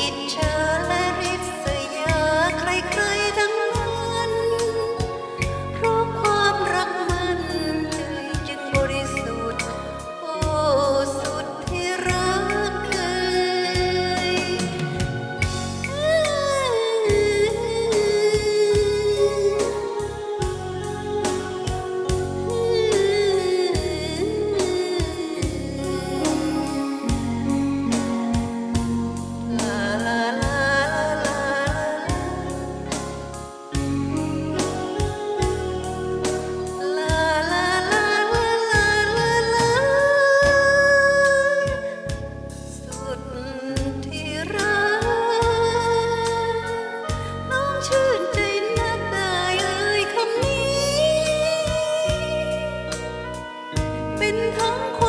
อิจฉา 痛苦。